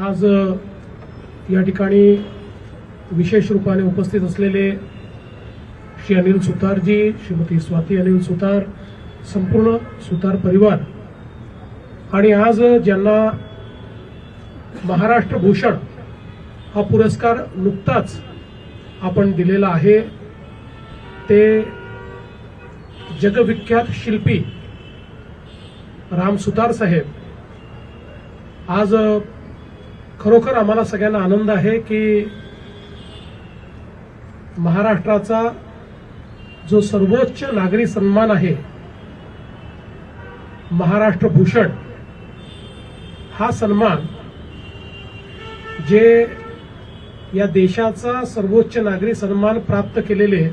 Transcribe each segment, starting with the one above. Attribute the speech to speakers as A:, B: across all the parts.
A: आज या ठिकाणी विशेष रूपाने उपस्थित असलेले श्री अनिल सुतारजी श्रीमती स्वाती अनिल सुतार संपूर्ण सुतार परिवार आणि आज ज्यांना महाराष्ट्र भूषण हा पुरस्कार नुकताच आपण दिलेला आहे ते जगविख्यात शिल्पी राम सुतार साहेब आज खरोखर आम्हाला सगळ्यांना आनंद आहे की महाराष्ट्राचा जो सर्वोच्च नागरी सन्मान आहे महाराष्ट्र भूषण हा सन्मान जे या देशाचा सर्वोच्च नागरी सन्मान प्राप्त केलेले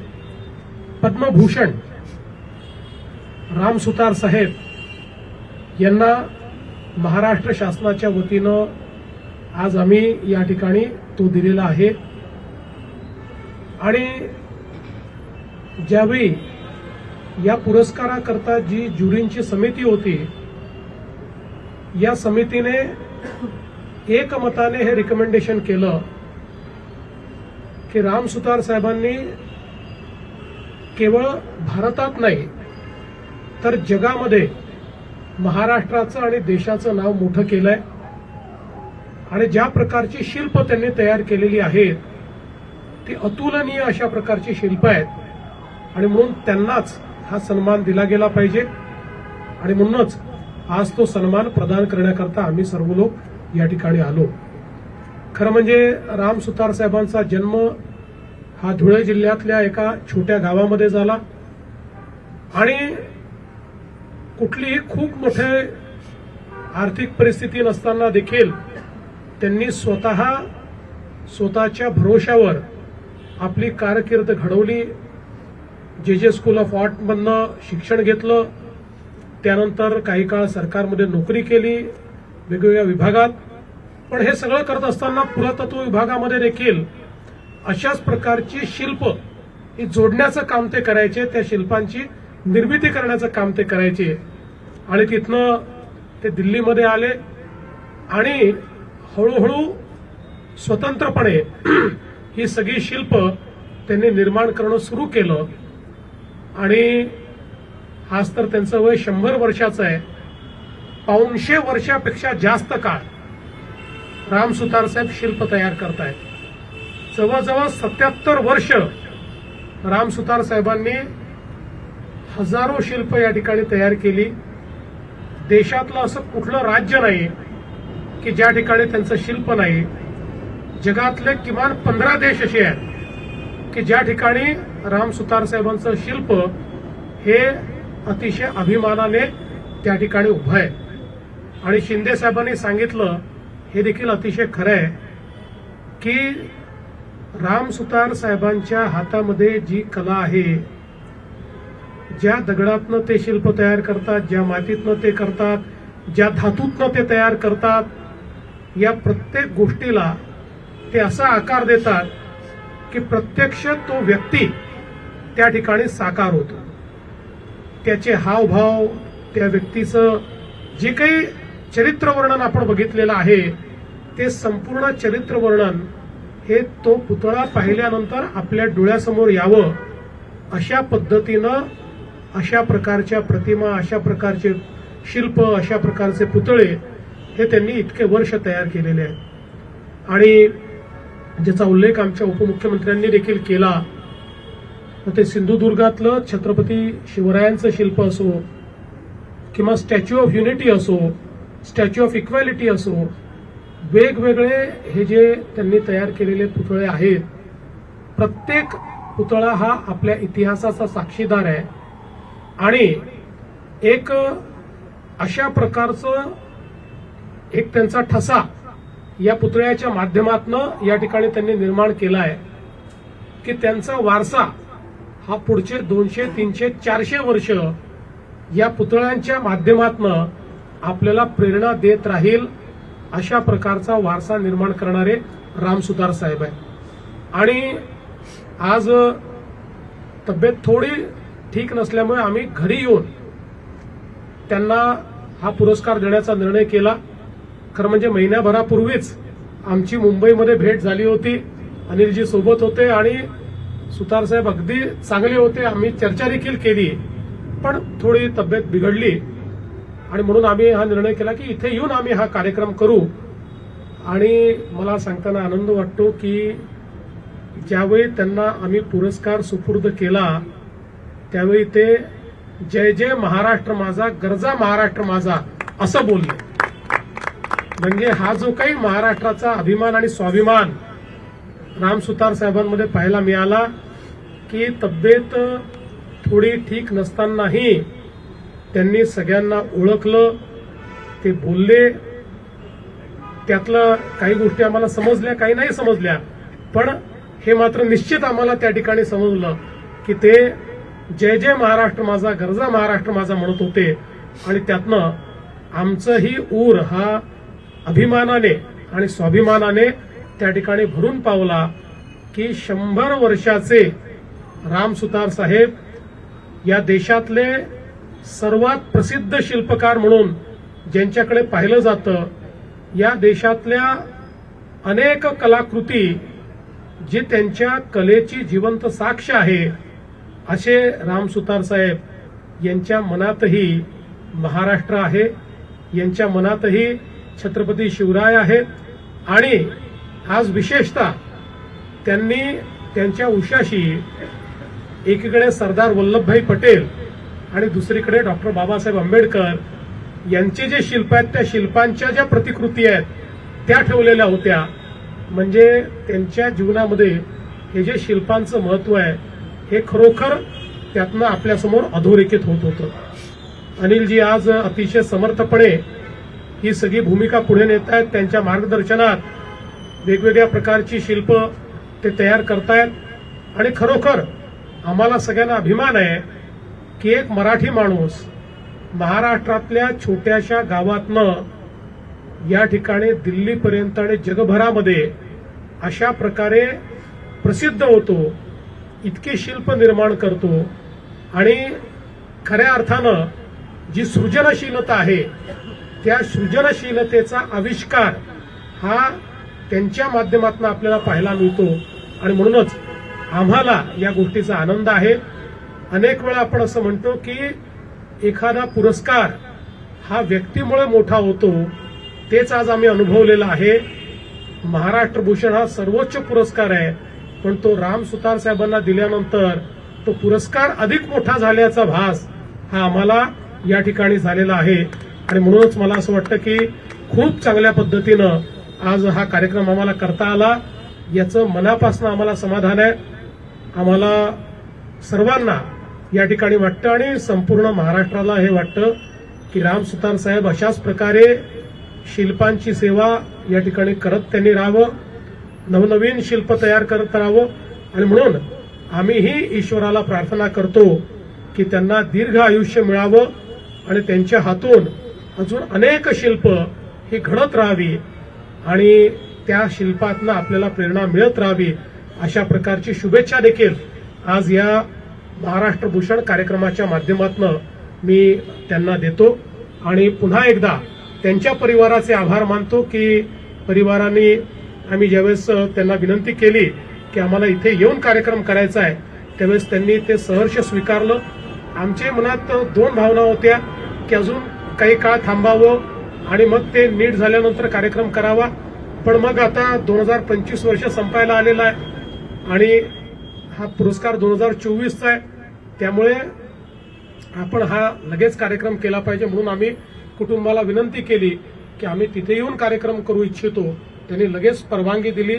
A: पद्मभूषण राम सुतार साहेब यांना महाराष्ट्र शासनाच्या वतीनं आज आम्ही या ठिकाणी तो दिलेला आहे. आणि ज्यावेळी या पुरस्काराकरता जी ज्युरींची समिती होती या समितीने एकमताने हे रिकमेंडेशन केलं की राम सुतार साहेबांनी केवळ भारतात नाही तर जगामध्ये महाराष्ट्राचं आणि देशाचं नाव मोठं केलंय. आणि ज्या प्रकारची शिल्प त्यांनी तयार केलेली आहेत ती अतुलनीय अशा प्रकारची शिल्प आहेत. आणि म्हणून त्यांनाच हा सन्मान दिला गेला पाहिजे. आणि म्हणूनच आज तो सन्मान प्रदान करण्याकरता आम्ही सर्व लोक या ठिकाणी आलो. खरं म्हणजे राम सुतार साहेबांचा जन्म हा धुळे जिल्ह्यातल्या एका छोट्या गावामध्ये झाला. आणि कुठलीही खूप मोठे आर्थिक परिस्थिती नसताना देखील त्यांनी स्वतः स्वतःच्या भरोशावर आपली कारकीर्द घडवली. जे जे स्कूल ऑफ आर्टमधनं शिक्षण घेतलं. त्यानंतर काही काळ सरकारमध्ये नोकरी केली वेगवेगळ्या विभागात. पण हे सगळं करत असताना पुरातत्व विभागामध्ये देखील अशाच प्रकारची शिल्प ही जोडण्याचं काम ते करायचे त्या शिल्पांची निर्मिती करण्याचं काम ते करायचे. आणि तिथनं ते दिल्लीमध्ये आले. आणि हळूहळू स्वतंत्रपणे ही सगळी शिल्प त्यांनी निर्माण करणं सुरू केलं. आणि आज तर त्यांचं वय शंभर वर्षाचं आहे. पाऊनशे वर्षापेक्षा जास्त काळ राम सुतार साहेब शिल्प तयार करतायत. जवळजवळ सत्याहत्तर वर्ष राम सुतार साहेबांनी हजारो शिल्प या ठिकाणी तयार केली. देशातलं असं कुठलं राज्य नाही. की ज्या ठिकाणी त्यांचं शिल्प नाही जगातले किमान पंधरा देश असे आहेत की ज्या ठिकाणी राम सुतार साहेबांचं शिल्प हे अतिशय अभिमानाने त्या ठिकाणी उभं आहे. आणि शिंदे साहेबांनी सांगितलं हे देखील अतिशय खरं आहे की राम सुतार साहेबांच्या हातामध्ये जी कला आहे ज्या दगडातनं ते शिल्प तयार करतात ज्या मातीतनं ते करतात ज्या धातूतनं ते तयार करतात या प्रत्येक गोष्टीला ते असा आकार देतात की प्रत्यक्ष तो व्यक्ती त्या ठिकाणी साकार होतो. त्याचे हावभाव त्या व्यक्तीचं जे काही चरित्र वर्णन आपण बघितलेलं आहे ते संपूर्ण चरित्र वर्णन हे तो पुतळा पाहिल्यानंतर आपल्या डोळ्यासमोर यावं अशा पद्धतीनं अशा प्रकारच्या प्रतिमा अशा प्रकारचे शिल्प अशा प्रकारचे पुतळे हे त्यांनी इतके वर्ष तयार केलेले आहेत. आणि ज्याचा उल्लेख आमच्या उपमुख्यमंत्र्यांनी देखील केला ते सिंधुदुर्गातलं छत्रपती शिवरायांचं शिल्प असो किंवा स्टॅच्यू ऑफ युनिटी असो स्टॅच्यू ऑफ इक्वॅलिटी असो वेगवेगळे हे जे त्यांनी तयार केलेले पुतळे आहेत प्रत्येक पुतळा हा आपल्या इतिहासाचा साक्षीदार आहे. आणि एक अशा प्रकारचं एक त्यांचा ठसा या पुतळ्याच्या माध्यमातनं या ठिकाणी त्यांनी निर्माण केला आहे. की त्यांचा वारसा हा पुढचे दोनशे तीनशे चारशे वर्ष या पुतळ्यांच्या माध्यमातनं आपल्याला प्रेरणा देत राहील अशा प्रकारचा वारसा निर्माण करणारे रामसुतार साहेब आहे आणि आज तब्येत थोडी ठीक नसल्यामुळे आम्ही घरी येऊन त्यांना हा पुरस्कार देण्याचा निर्णय केला. खरं म्हणजे महिन्याभरापूर्वीच आमची मुंबईमध्ये भेट झाली होती अनिलजी सोबत होते आणि सुतार साहेब अगदी चांगले होते. आम्ही चर्चा देखील केली पण थोडी तब्येत बिघडली. आणि म्हणून आम्ही हा निर्णय केला की इथे येऊन आम्ही हा कार्यक्रम करू. आणि मला सांगताना आनंद वाटतो की ज्यावेळी त्यांना आम्ही पुरस्कार सुपूर्द केला त्यावेळी ते जय जय महाराष्ट्र माझा गरजा महाराष्ट्र माझा असं बोलले. म्हणजे हा जो काही महाराष्ट्राचा अभिमान आणि स्वाभिमान राम सुतार साहेबांमध्ये पाहायला मिळाला की तब्येत थोडी ठीक नसतानाही त्यांनी सगळ्यांना ओळखलं ते बोलले. त्यातलं काही गोष्टी आम्हाला समजल्या काही नाही समजल्या. पण हे मात्र निश्चित आम्हाला त्या ठिकाणी समजलं की ते जय जय महाराष्ट्र माझा गरजा महाराष्ट्र माझा म्हणत होते. आणि त्यातनं आमचंही ऊर हा अभिमानाने आणि स्वाभिमानाने त्या ठिकाणी भरून पावला की शंभर वर्षाचे रामसुतार साहेब या देशातले सर्वात प्रसिद्ध शिल्पकार म्हणून ज्यांच्याकडे पाहिलं जातं या देशातल्या अनेक कलाकृती जी त्यांच्या कलेची जिवंत साक्ष आहे असे रामसुतार साहेब यांच्या मनातही महाराष्ट्र आहे यांच्या मनातही छत्रपती शिवराय आहेत. आणि आज विशेषतः त्यांनी त्यांच्या उशाशी एकीकडे सरदार वल्लभभाई पटेल आणि दुसरीकडे डॉक्टर बाबासाहेब आंबेडकर यांचे जे शिल्प आहेत त्या शिल्पांच्या ज्या प्रतिकृती आहेत त्या ठेवलेल्या होत्या. म्हणजे त्यांच्या जीवनामध्ये हे जे शिल्पांचं महत्त्व आहे हे खरोखर त्यातनं आपल्यासमोर अधोरेखित होत होतं. अनिलजी आज अतिशय समर्थपणे ही सगळी भूमिका पुढे नेत आहेत. त्यांच्या मार्गदर्शनात वेगवेगळ्या प्रकारची शिल्प ते तयार करतायत आणि खरोखर आम्हाला सगळ्यांना अभिमान आहे की एक मराठी माणूस महाराष्ट्रातल्या छोट्याशा गावातनं या ठिकाणी दिल्लीपर्यंत आणि जगभरामध्ये अशा प्रकारे प्रसिद्ध होतो इतके शिल्प निर्माण करतो आणि खऱ्या अर्थानं जी सृजनशीलता आहे त्या सृजनशीलतेचा आविष्कार हा त्यांच्या माध्यमातून आपल्याला पाहायला मिळतो. आणि म्हणूनच आम्हाला या गोष्टीचा आनंद आहे. अनेक वेळा आपण असं म्हणतो की एखादा पुरस्कार हा व्यक्तीमुळे मोठा होतो. तेच आज आम्ही अनुभवलेलं आहे. महाराष्ट्र भूषण हा सर्वोच्च पुरस्कार आहे. पण तो राम सुतार साहेबांना दिल्यानंतर तो पुरस्कार अधिक मोठा झाल्याचा भास हा आम्हाला या ठिकाणी झालेला आहे. आणि म्हणूनच मला असं वाटतं की खूप चांगल्या पद्धतीनं आज हा कार्यक्रम आम्हाला करता आला. याचं मनापासून आम्हाला समाधान आहे. आम्हाला सर्वांना या ठिकाणी वाटतं आणि संपूर्ण महाराष्ट्राला हे वाटतं की राम सुतार साहेब अशाच प्रकारे शिल्पांची सेवा या ठिकाणी करत त्यांनी राहावं. नवनवीन शिल्प तयार करत राहावं. आणि म्हणून आम्हीही ईश्वराला प्रार्थना करतो की त्यांना दीर्घ आयुष्य मिळावं आणि त्यांच्या हातून अजून अनेक शिल्प ही घडत राहावी आणि त्या शिल्पातनं आपल्याला प्रेरणा मिळत राहावी अशा प्रकारची शुभेच्छा देखील आज या महाराष्ट्र भूषण कार्यक्रमाच्या माध्यमातून मी त्यांना देतो. आणि पुन्हा एकदा त्यांच्या परिवाराचे आभार मानतो की परिवाराने आम्ही ज्यावेळेस त्यांना विनंती केली की आम्हाला इथे येऊन कार्यक्रम करायचा आहे त्यावेळेस त्यांनी ते सहर्ष स्वीकारलं. आमच्या मनात दोन भावना होत्या की अजून काही काळ थांबावं आणि मग ते नीट झाल्यानंतर कार्यक्रम करावा. पण मग आता दोन हजार पंचवीस वर्ष संपायला आलेला आहे आणि हा पुरस्कार दोन हजार चोवीसचा आहे. त्यामुळे आपण हा लगेच कार्यक्रम केला पाहिजे म्हणून आम्ही कुटुंबाला विनंती केली की आम्ही तिथे येऊन कार्यक्रम करू इच्छितो. त्यांनी लगेच परवानगी दिली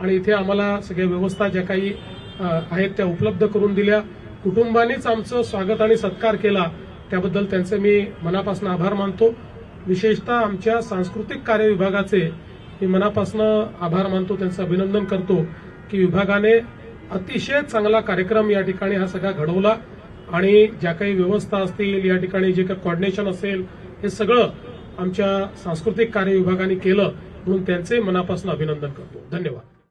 A: आणि इथे आम्हाला सगळ्या व्यवस्था ज्या काही आहेत त्या उपलब्ध करून दिल्या. कुटुंबानेच आमचं स्वागत आणि सत्कार केला. त्याबद्दल त्यांचे मी मनापासून आभार मानतो. विशेषतः आमच्या सांस्कृतिक कार्य विभागाचे मी मनापासून आभार मानतो त्यांचं अभिनंदन करतो की विभागाने अतिशय चांगला कार्यक्रम या ठिकाणी हा सगळा घडवला आणि ज्या काही व्यवस्था असतील या ठिकाणी जे काही कॉर्डिनेशन असेल हे सगळं आमच्या सांस्कृतिक कार्य विभागाने केलं म्हणून त्यांचे मनापासून अभिनंदन करतो. धन्यवाद.